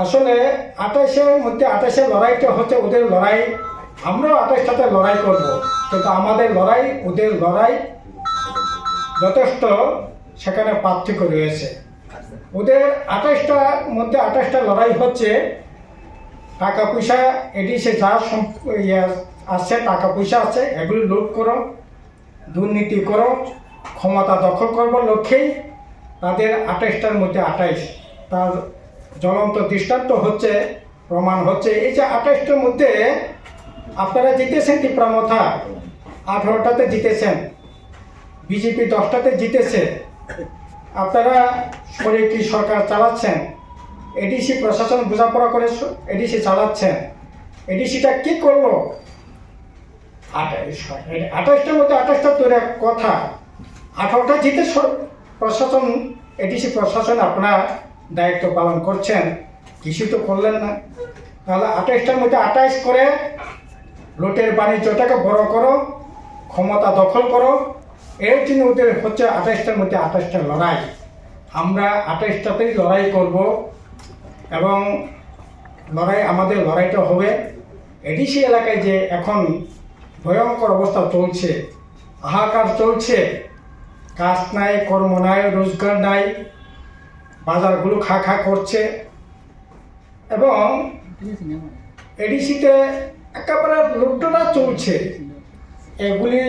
আসলে আঠাশের মধ্যে আঠাশের লড়াইটা হচ্ছে ওদের লড়াই। আমরাও আঠাশটাতে লড়াই করব। কিন্তু আমাদের লড়াই, ওদের লড়াই যথেষ্ট সেখানে পার্থক্য রয়েছে। ওদের আঠাশটার মধ্যে আঠাশটা লড়াই হচ্ছে টাকা পয়সা, এডিসে যা সম- ইয়ে আছে, টাকা পয়সা আছে, এগুলি লুট করো, দুর্নীতি করো, ক্ষমতা দখল করবার লক্ষ্যেই। তাদের আঠাশটার মধ্যে আঠাইশ তার জ্বলন্ত দৃষ্টান্ত হচ্ছে, প্রমাণ হচ্ছে। এই যে আঠাশটার মধ্যে আপনারা জিতেছেন টিপ্রামথা আঠারোটাতে জিতেছেন। বিজেপি দশটাতে জিতেছে। আপনারা কি সরকার চালাচ্ছেন? এডিসি প্রশাসন বোঝাপড়া করে এডিসি চালাচ্ছেন। এডিসিটা কি করল? আঠাশটার মধ্যে আঠাশটা তোর কথা। আঠারোটা জিতে প্রশাসন এডিসি প্রশাসন আপনার দায়িত্ব পালন করছেন কিছু তো করলেন না। তাহলে আঠাশটার মধ্যে আঠাইশ করে লোটের বাণিজ্যটাকে বড় করো, ক্ষমতা দখল করো। এর জন্য ওদের হচ্ছে আঠাশটার মধ্যে আঠাশটা লড়াই। আমরা আঠাশটাতেই লড়াই করব এবং লড়াই, আমাদের লড়াইটা হবে। এডিসি এলাকায় যে এখন ভয়ঙ্কর অবস্থা চলছে, হাহাকার চলছে, কাজ নাই, কর্ম নাই, রোজগার নাই বাজারগুলো খা খা করছে। এবং এডিসিতে একেবারে লুটনা চলছে। এগুলি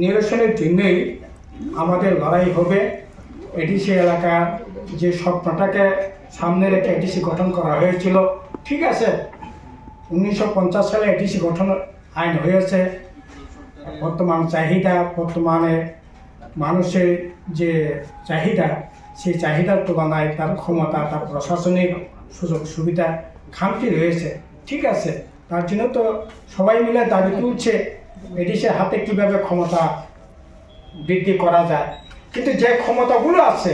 নিরসনের জন্যই আমাদের লড়াই হবে। এডিসি এলাকার যে স্বপ্নটাকে সামনে রেখে এডিসি গঠন করা হয়েছিল, ঠিক আছে? উনিশশো পঞ্চাশ সালে এডিসি গঠন আইন হয়েছে। বর্তমান চাহিদা, বর্তমানে মানুষের যে চাহিদা সেই চাহিদার তুলনায় তার ক্ষমতা, তার প্রশাসনিক সুযোগ, সুবিধা, খামতি রয়েছে। ঠিক আছে, তার জন্য তো সবাই মিলে দাবি তুলছে এডিসের হাতে কীভাবে ক্ষমতা বৃদ্ধি করা যায়। কিন্তু যে ক্ষমতাগুলো আছে,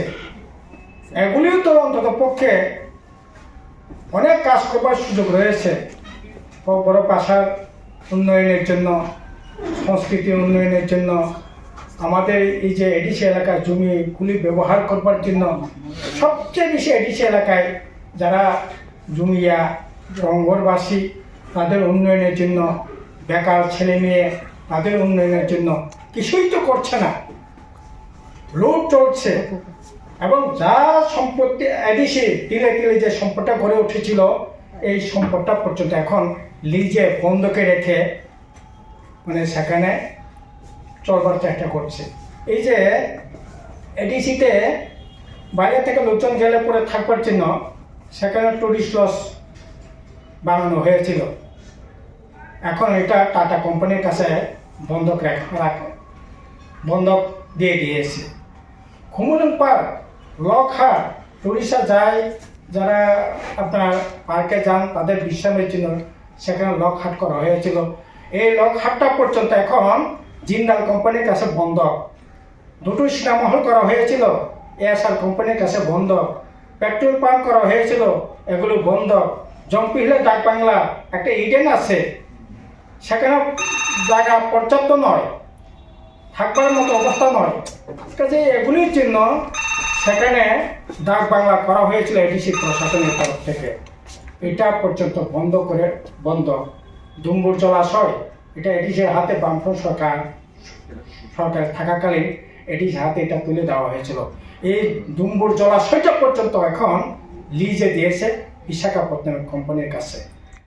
এগুলিও তো অন্তত পক্ষে অনেক কাজ করবার সুযোগ রয়েছে। বড় ভাষার উন্নয়নের জন্য, সংস্কৃতি উন্নয়নের জন্য আমাদের এই যে এডিসি এলাকার জমিগুলি ব্যবহার করবার জন্য সবচেয়ে বেশি এডিসি এলাকায় যারা জমিয়া রঙ্গরবাসী তাদের উন্নয়নের জন্য, বেকার ছেলে মেয়ে, তাদের উন্নয়নের জন্য কিছুই তো করছে না। লুট চলছে এবং যা সম্পত্তি এডিসি তিলে তিলে যে সম্পদটা গড়ে উঠেছিল, এই সম্পদটা পর্যন্ত এখন লিজে বন্ধকে রেখে মানে সেখানে চলবার চেষ্টা করছে। এই যে এডিসিতে বাইরে থেকে লোকজন গেলে পরে থাকবার জন্য সেখানে টুরিস্ট লস বানানো হয়েছিল। এখন এটা টাটা কোম্পানির কাছে বন্ধক রাখ বন্ধক দিয়ে দিয়েছে। খুমুলন পার্ক লক লকহাট টুরিস্টরা যায়, যারা আপনার পার্কে যান, তাদের বিশ্রামের জন্য সেখানে লক লকহাট করা হয়েছিল। এই লক লকহাটটা পর্যন্ত এখন জিন্দাল কোম্পানির কাছে বন্ধ দুটো সিনেমাহল করা হয়েছিল, এএসআর কোম্পানির কাছে বন্ধক। পেট্রোল পাম্প করা হয়েছিল, এগুলো বন্ধ জম্পিহিলে ডাক বাংলা, একটা ইডেন আছে। সেখানে জায়গা পর্যাপ্ত নয়, থাকবার মতো অবস্থা নয়। কাজে এগুলির জন্য সেখানে ডাক বাংলা করা হয়েছিল এডিসি প্রশাসনের তরফ থেকে। এটা পর্যন্ত বন্ধ করে, বন্ধ। ডুম্বুর জলাশয় এটা এডিসের হাতে বামফ্রন্ট সরকার সরকার থাকাকালীন এডিস হাতে এটা তুলে দেওয়া হয়েছিল। এই ডুম্বুর জলাশয়টা পর্যন্ত এখন লিজে দিয়েছে বিশাখাপত্তনম কোম্পানির কাছে।